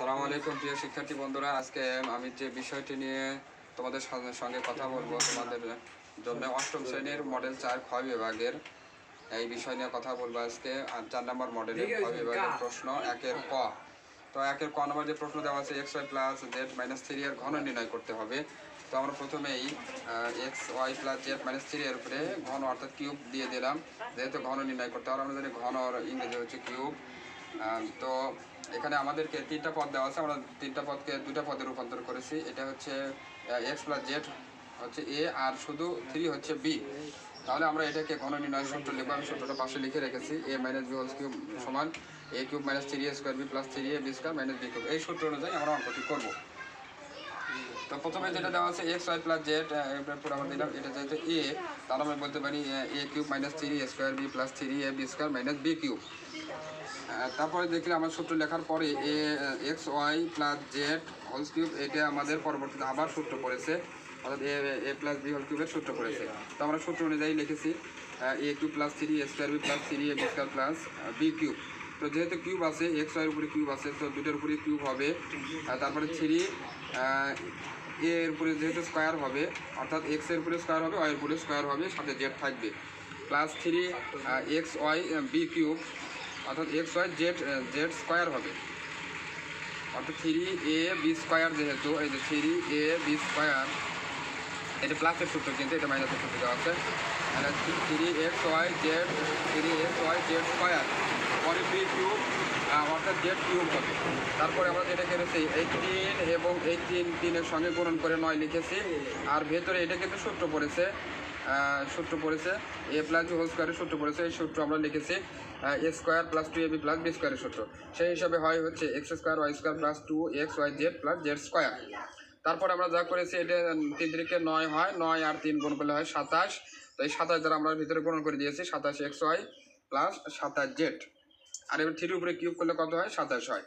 সালামু আলাইকুম, প্রিয় শিক্ষার্থী বন্ধুরা। আজকে আমি যে বিষয়টি নিয়ে তোমাদের সঙ্গে- কথা বলব, তোমাদের জন্য অষ্টম শ্রেণির মডেল চার খ বিভাগের এই বিষয় নিয়ে কথা বলব আজকে। আর চার নম্বর মডেলের খ বিভাগের প্রশ্ন একের ক। তো একের ক নম্বর যে প্রশ্ন দেওয়া আছে, X Y plus Z minus three এর ঘন নির্ণয় করতে হবে। তো আমরা প্রথমেই X Y plus Z minus three এর উপরে ঘন অর্থাৎ কিউব দিয়ে দিলাম। যেহেতু ঘন নির্ণয় করতে হবে, আমরা জানি ঘন ইংরেজি হচ্ছে কিউব। তো এখানে আমাদেরকে তিনটা পদ দেওয়া আছে, আমরা তিনটা পদকে দুটা পদে রূপান্তর করেছি। এটা হচ্ছে এক্স প্লাস জেড হচ্ছে এ আর শুধু থ্রি হচ্ছে বি তাহলে আমরা এটাকে ঘন নির্ণয় সূত্র লিখব, আমি সূত্রটা পাশে লিখে রেখেছি A minus B whole cube সমান A cube minus three A square B plus three A B square minus B cube এই সূত্র অনুযায়ী আমরা অঙ্কটি করব। তো প্রথমে যেটা দেওয়া আছে এক্স ওয়াই প্লাস জেড এরপর আমরা দিলাম, এটা যেহেতু এ তাহলে আমি বলতে পারি A cube minus three A square B plus three A B square minus B cube তারপরে দেখলে আমার সূত্র লেখার পরে A, X, Y plus Z whole cube, এটা আমাদের পরবর্তীতে আবার সূত্র পড়েছে। অর্থাৎ A A plus B whole কিউবের সূত্র পড়েছে। তো আমরা সূত্র অনুযায়ী লিখেছি A cube plus three A square B plus three, A B square plus B cube. তো যেহেতু কিউব আছে, এক্স, ওয়াইয়ের উপরে কিউব আছে, তো দুটোর উপরে কিউব হবে। তারপরে থ্রি এর উপরে যেহেতু স্কোয়ার হবে, অর্থাৎ এক্সের উপরে স্কোয়ার হবে, ওয়াই এর উপরে স্কোয়ার হবে, সাথে জেড থাকবে। Plus three X, Y, B cube অর্থাৎ X Y Z Z square হবে। অর্থাৎ থ্রি এ বি স্কোয়ার যেহেতু, এই যে থ্রি এ বি স্কোয়ার এটা প্লাসের সূত্র কিন্তু এটা মাইনাসের সূত্র দেওয়া আছে। Three X Y Z three X Y Z square পরে বি কিউব অর্থাৎ জেড কিউব হবে। তারপরে আমরা যেটা করেছি এই তিন এবং এই তিন তিনের সঙ্গে গুণন করে নয় লিখেছি। আর ভেতরে এটা কিন্তু সূত্র পড়েছে সূত্র পড়েছে এ প্লাস হোল স্কোয়ারের সূত্র পড়েছে, এই সূত্র আমরা লিখেছি। A square plus two A B plus B স্কোয়ারের সূত্র। সেই হিসাবে হয় হচ্ছে X square Y square plus two X Y Z plus Z square তারপর আমরা যা করেছি, এটা তিন তিরিকে নয় হয়, নয় আর তিন গুণ করলে হয় সাতাশ। তো এই সাতাশ দ্বারা আমরা ভিতরে গুণ করে দিয়েছি, সাতাশ এক্স ওয়াই প্লাস সাতাশ জেড আর এবার থ্রির উপরে কিউব করলে কত হয়? সাতাশ হয়।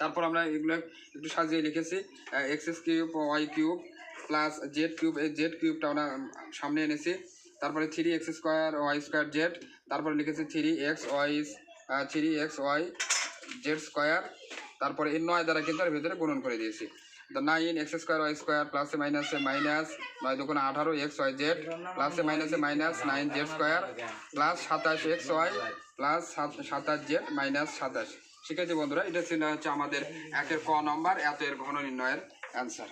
তারপর আমরা এগুলো একটু সাজিয়ে লিখেছি X cube Y cube plus Z cube এই জেড কিউবটা আমরা সামনে এনেছি। তারপরে three X square Y square Z তারপরে লিখেছি three X Y three X Y Z square তারপরে এই নয় দ্বারা কিন্তু ভিতরে গুণন করে দিয়েছি the nine X square Y square প্লাসে মাইনাসে মাইনাস নয় দুগুণ আঠারো এক্স ওয়াই জেড প্লাসে মাইনাসে minus nine Z square plus সাতাশ এক্স ওয়াই প্লাস সাতাশ জেড মাইনাস সাতাশ শিক্ষার্থী বন্ধুরা এটা ছিল হচ্ছে আমাদের একের ক নম্বর এত এর ঘন নির্ণয়ের অ্যান্সার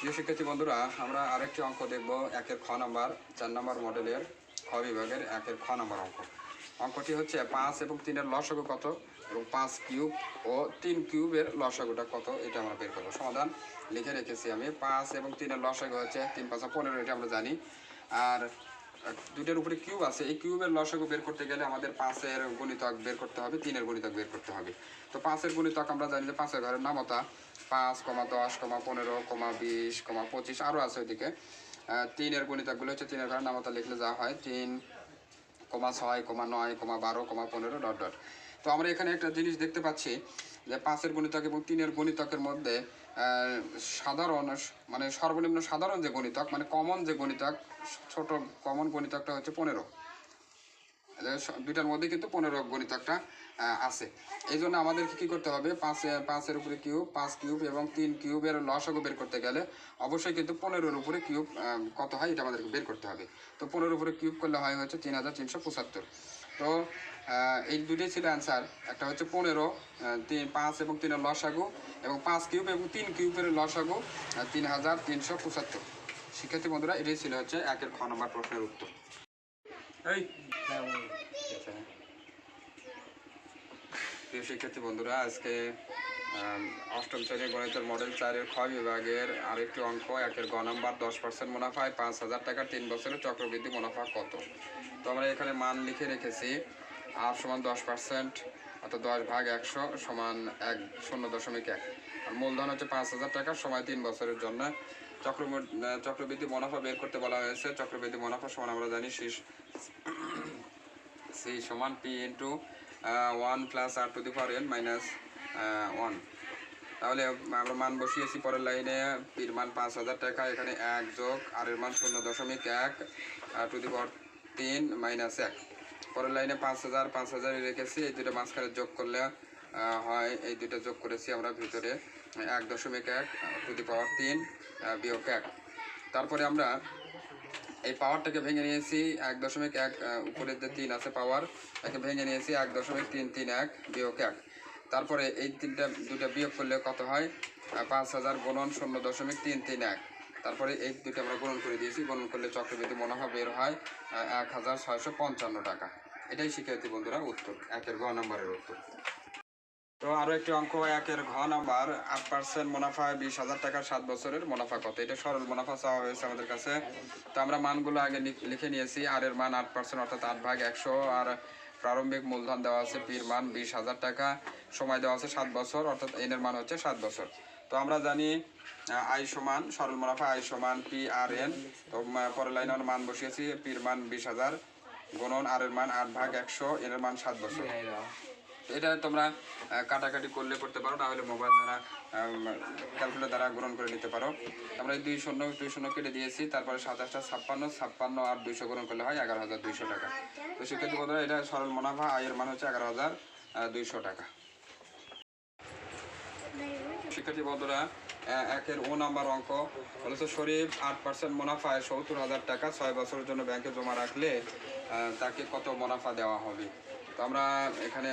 প্রিয় শিক্ষার্থী বন্ধুরা, আমরা আরেকটি অঙ্ক দেখব, একের খ নম্বর, চার নম্বর মডেলের খ বিভাগের একের খ নম্বর অঙ্ক। অঙ্কটি হচ্ছে পাঁচ এবং তিনের লসগু কত এবং পাঁচ কিউব ও তিন কিউবের লসগুটা কত, এটা আমরা বের করব। সমাধান লিখে রেখেছি আমি। পাঁচ এবং তিনের লসগু হচ্ছে তিন পাঁচ পনেরো, এটা আমরা জানি। আর দুটোর উপরে কিউব আছে। এই কিউবের লসাগু বের করতে গেলে আমাদের পাঁচের গণিতক বের করতে হবে, তিনের গণিতক বের করতে হবে। তো পাঁচের গণিতক আমরা জানি যে পাঁচের ঘরের নামতা, পাঁচ কমা দশ কমা পনেরো কমা বিশ কমা পঁচিশ আরও আছে ওইদিকে। তিনের গণিতকগুলো হচ্ছে তিনের ঘরের নামতা লিখলে যা হয়, তিন কমা ছয় কমা নয় কমা বারো কমা পনেরো ডট ডট। তো আমরা এখানে একটা জিনিস দেখতে পাচ্ছি যে পাঁচের গণিতক এবং তিনের গণিতকের মধ্যে সাধারণ মানে সর্বনিম্ন সাধারণ যে গণিতক মানে কমন যে গণিতক ছোট কমন গণিতকটা হচ্ছে পনেরো। দুইটার মধ্যে কিন্তু পনেরো গণিতকটা আহ, আছে। এই জন্য আমাদেরকে কী করতে হবে? পাঁচ পাঁচের উপরে কিউব পাঁচ কিউব এবং তিন কিউবের লসাগু বের করতে গেলে অবশ্যই কিন্তু পনেরোর উপরে কিউব কত হয় এটা আমাদেরকে বের করতে হবে। তো পনেরোর উপরে কিউব করলে হয় হচ্ছে তিন হাজার তিনশো পঁচাত্তর। তো এই দুটোই ছিল অ্যান্সার একটা হচ্ছে পনেরো তিন পাঁচ এবং তিনের লসাগু এবং পাঁচ কিউব এবং তিন কিউবের লসাগু তিন হাজার তিনশো পঁচাত্তর। শিক্ষার্থী বন্ধুরা এটাই ছিল হচ্ছে একের খ নম্বর প্রশ্নের উত্তর। এই। প্রিয় শিক্ষার্থী বন্ধুরা আজকে অষ্টম শ্রেণির গণিতের মডেল চারের খ বিভাগের আরেকটি অঙ্ক একের গ নম্বর দশ পার্সেন্ট মুনাফায় পাঁচ হাজার টাকার তিন বছরের চক্রবৃদ্ধি মুনাফা কত? তো আমরা এখানে মান লিখে রেখেছি আর সমান দশ পার্সেন্ট অর্থাৎ দশ ভাগ একশো সমান এক শূন্য দশমিক এক। আর মূলধন হচ্ছে পাঁচ হাজার টাকা, সময় তিন বছরের জন্য। চক্র চক্রবৃদ্ধি মুনাফা বের করতে বলা হয়েছে। চক্রবৃদ্ধি মুনাফা সমান আমরা জানি শীর্ষ সি সমান P into one plus R to the power N minus one তাহলে আমরা মান বসিয়েছি পরের লাইনে, পির মান পাঁচ হাজার টাকা, এখানে এক যোগ আর এর মান শূন্য দশমিক এক টু দি পাওয়ার তিন মাইনাস এক। পরের লাইনে পাঁচ হাজার পাঁচ হাজার রেখেছি। এই দুটো মাঝখানে যোগ করলে হয়, এই দুটো যোগ করেছি আমরা ভিতরে, এক দশমিক এক টু দি পাওয়ার তিন বিয়োগ এক। তারপরে আমরা এই পাওয়ারটাকে ভেঙে নিয়েছি, এক দশমিক এক উপরের যে তিন আছে পাওয়ার একে ভেঙে নিয়েছি, এক দশমিক তিন তিন এক, বিয়োগ এক। তারপরে এই তিনটা দুটো বিয়োগ করলে কত হয়? পাঁচ হাজার গুণন শূন্য দশমিক তিন তিন এক। তারপরে এই দুটো আমরা গুণন করে দিয়েছি, গুণন করলে চক্রবৃদ্ধি মুনাফা বের হয় এক হাজার ছয়শো পঞ্চান্ন টাকা। এটাই শিক্ষার্থী বন্ধুরা উত্তর, একের গ নম্বরের উত্তর। তো আরও একটি অঙ্ক একের ঘ নাম্বার, আট পার্সেন্ট মুনাফা বিশ হাজার টাকার, সাত বছরের মুনাফা কত? এটা সরল মুনাফা চাওয়া হয়েছে আমাদের কাছে। তো আমরা মানগুলো আগে লিখে নিয়েছি, আর এর মান আট পার্সেন্ট অর্থাৎ আট ভাগ একশো, আর প্রারম্ভিক মূলধন দেওয়া আছে পির মান বিশ হাজার টাকা, সময় দেওয়া আছে সাত বছর, অর্থাৎ এন এর মান হচ্ছে সাত বছর। তো আমরা জানি আই সমান, সরল মুনাফা আই সমান পি আর এন, তো পরের লাইনে মান বসিয়েছি, পির মান বিশ হাজার গুণন আর এর মান আট ভাগ একশো, এর মান সাত বছর। এটা তোমরা কাটাকাটি করলে করতে পারো না হলে মোবাইল দ্বারা ক্যালকুলেটর দ্বারা গ্রহণ করে নিতে পারো। আমরা দুই শূন্য দুই শূন্য কেটে দিয়েছি, তারপরে সাতাশটা ছাপ্পান্ন ছাপ্পান্ন আর দুইশো গ্রহণ করলে হয় এগারো হাজার দুইশো টাকা। তো সেক্ষেত্রে বন্ধুরা, এটা সরল মুনাফা, আয়ের মান হচ্ছে এগারো হাজার দুইশো টাকা। শিক্ষার্থী বন্ধুরা একের ও নাম্বার অঙ্ক, বলেছে শরীফ আট পার্সেন্ট মুনাফায় সত্তর হাজার টাকা, ছয় বছরের জন্য ব্যাংকে জমা রাখলে তাকে কত মুনাফা দেওয়া হবে। তো আমরা এখানে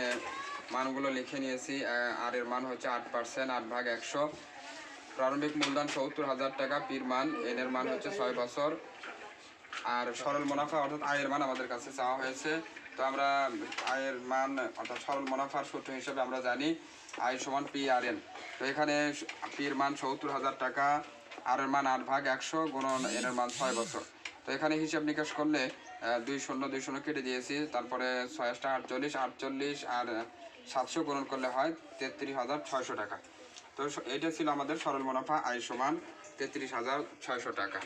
মানগুলো লিখে নিয়েছি। আর এর মান হচ্ছে আট পার্সেন্ট, আট ভাগ একশো। প্রারম্ভিক মূলধন সত্তর হাজার টাকা, পির মান। এন এর মান হচ্ছে ছয় বছর। আর সরল মুনাফা অর্থাৎ আয়ের মান আমাদের কাছে চাওয়া হয়েছে। তো আমরা আয়ের মান অর্থাৎ সরল মুনাফার সূত্র হিসেবে আমরা জানি, আয় সমান পি আর এন। তো এখানে পির মান সত্তর হাজার টাকা, আর এর মান আট ভাগ একশো, গুণন এর মান ছয় বছর। তো এখানে হিসাব নিকাশ করলে দুই শূন্য দুই শূন্য কেটে দিয়েছি। তারপরে ছয়শটা আটচল্লিশ আটচল্লিশ আর সাতশো গ্রহণ করলে হয় তেত্রিশ হাজার ছয়শো টাকা। তো এটা ছিল আমাদের সরল মুনাফা, আয় সমান তেত্রিশ হাজার ছয়শো টাকা।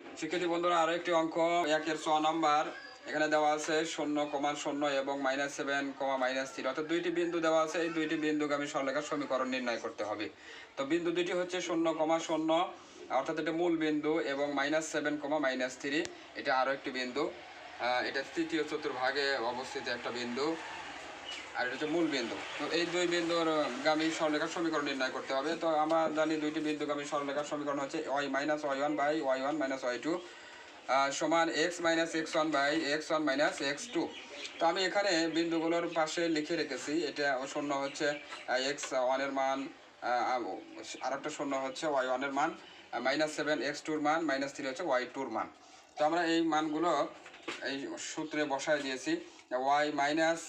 শিক্ষার্থী বন্ধুরা আরও একটি অঙ্ক, একের ছ নাম্বার। এখানে দেওয়া আছে শূন্য কমা শূন্য এবং minus seven comma minus three অর্থাৎ দুইটি বিন্দু দেওয়া আছে, এই দুইটি বিন্দুগামী সরলেখার সমীকরণ নির্ণয় করতে হবে। তো বিন্দু দুইটি হচ্ছে শূন্য কমা শূন্য, অর্থাৎ এটা মূল বিন্দু এবং minus seven comma minus three এটা আরও একটি বিন্দু। এটা তৃতীয় চতুর্ভাগে অবস্থিত একটা বিন্দু, আর এটা হচ্ছে মূল বিন্দু। তো এই দুই বিন্দুর গামী সরলরেখার সমীকরণ নির্ণয় করতে হবে। তো আমরা জানি দুইটি বিন্দুগামী সরলরেখার সমীকরণ হচ্ছে Y minus Y one by Y one minus Y two সমান X minus X one by X one minus X two তো আমি এখানে বিন্দুগুলোর পাশে লিখে রেখেছি। এটা শূন্য হচ্ছে এক্স ওয়ানের মান আর একটা শূন্য হচ্ছে ওয়াই ওয়ানের মান মাইনাস সেভেন এক্স টুর মান মাইনাস থ্রি হচ্ছে ওয়াই টুর মান। তো আমরা এই মানগুলো এই সূত্রে বসায় দিয়েছি ওয়াই মাইনাস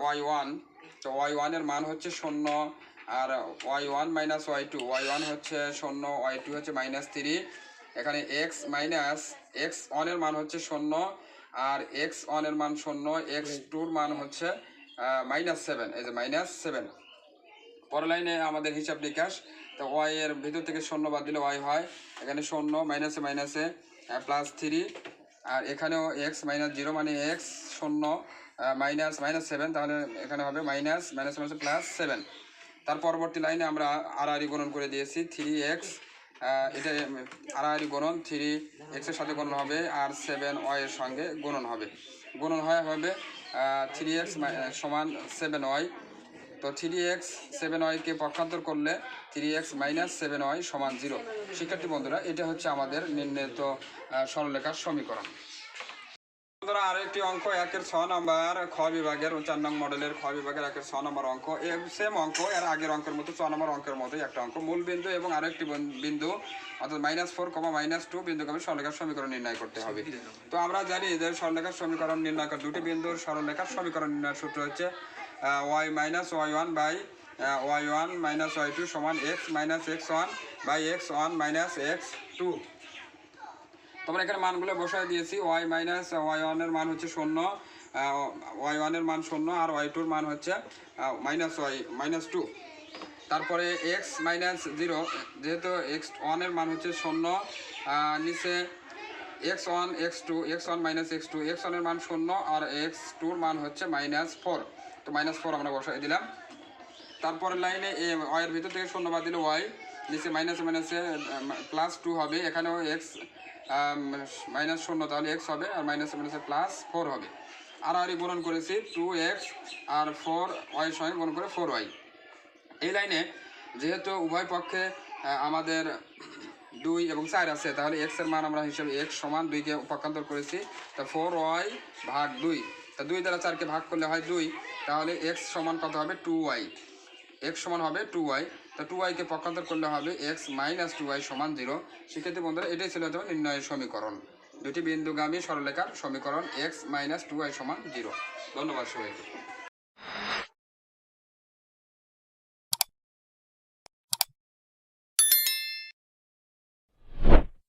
ওয়াই ওয়ান তো ওয়াই ওয়ানের মান হচ্ছে শূন্য, আর Y one minus Y two Y one হচ্ছে শূন্য ওয়াই টু হচ্ছে মাইনাস থ্রি এখানে এক্স মাইনাস এক্স ওয়ানের মান হচ্ছে শূন্য আর এক্স ওয়ানের মান শূন্য এক্স টুর মান হচ্ছে মাইনাস সেভেন এই যে মাইনাস সেভেন পরের লাইনে আমাদের হিসাব নিকাশ, তো ওয়াই এর ভিতর থেকে শূন্য বাদ দিলে ওয়াই হয়, এখানে শূন্য মাইনাসে মাইনাসে প্লাস থ্রি আর এখানেও এক্স মাইনাস জিরো মানে এক্স শূন্য মাইনাস মাইনাস সেভেন তাহলে এখানে হবে minus minus minus plus seven তার পরবর্তী লাইনে আমরা আড়াআড়ি গুণন করে দিয়েছি থ্রি এক্স এটা আড়াআড়ি গুণন, থ্রি এক্সের সাথে গণন হবে, আর সেভেন ওয়াইয়ের সঙ্গে গুণন হবে। গুণন হয় হবে থ্রি এক্স সমান সেভেন ওয়াই। তো থ্রি এক্স সেভেন ওয়াইকে পক্ষান্তর করলে three X minus seven Y সমান জিরো। শিক্ষার্থী বন্ধুরা, এটা হচ্ছে আমাদের নির্ণীত সরলরেখার সমীকরণ। বন্ধুরা আরও অঙ্ক একের ছ নম্বর খ বিভাগের চার নং মডেলের খ বিভাগের একের ছ নম্বর অঙ্ক। সেম অঙ্ক এর আগের অঙ্কের মতো ছ নম্বর অঙ্কের মতোই একটা অঙ্ক। মূল বিন্দু এবং আরও একটি বন- বিন্দু অর্থাৎ minus four comma minus two বিন্দুগামী সরলরেখার সমীকরণ নির্ণয় করতে হবে। তো আমরা জানি যে সরলরেখার সমীকরণ নির্ণয় করার দুটি বিন্দুর সরলরেখার সমীকরণ নির্ণয়ের সূত্র হচ্ছে Y minus Y one by Y one minus Y two সমান X minus X one by X one minus X two তোমরা এখানে মানগুলো বসায় দিয়েছি ওয়াই মাইনাস ওয়াই ওয়ানের মান হচ্ছে শূন্য ওয়াই ওয়ানের মান শূন্য আর ওয়াই টুর মান হচ্ছে মাইনাস ওয়াই মাইনাস টু তারপরে এক্স মাইনাস জিরো যেহেতু এক্স ওয়ানের মান হচ্ছে শূন্য নিচে X one X two X one minus X two X ওয়ানের মান শূন্য আর এক্স টুর মান হচ্ছে মাইনাস ফোর তো মাইনাস ফোর আমরা বসাই দিলাম। তারপরের লাইনে এ ওয়াইয়ের ভিতর থেকে শূন্য বাদ দিলে ওয়াই নিচে মাইনাস মাইনাসে প্লাস টু হবে, এখানেও এক্স মাইনাস শূন্য, তাহলে এক্স হবে, আর মাইনাসে মাইনাসে প্লাস ফোর হবে। আড়াআড়ি গুণন করেছি টু এক্স আর ফোর ওয়াই সঙ্গে গুণ করে ফোর ওয়াই এই লাইনে যেহেতু উভয় পক্ষে আমাদের দুই এবং চার আছে, তাহলে এক্সের মান আমরা হিসেবে এক্স সমান দুইকে পক্ষান্তর করেছি, তা ফোর ওয়াই ভাগ দুই। তা দুই দ্বারা চারকে ভাগ করলে হয় দুই, তাহলে এক্স সমান কত হবে টু ওয়াই এক্স সমান হবে টু ওয়াই তা টু ওয়াইকে পক্ষান্তর করলে হবে এক্স মাইনাস টু ওয়াই সমান জিরো সেক্ষেত্রে বন্ধুরা, এটাই ছিল তোমার নির্ণয়ের সমীকরণ। দুটি বিন্দুগামী সরলেখার সমীকরণ এক্স মাইনাস টু ওয়াই সমান জিরো ধন্যবাদ সবাইকে।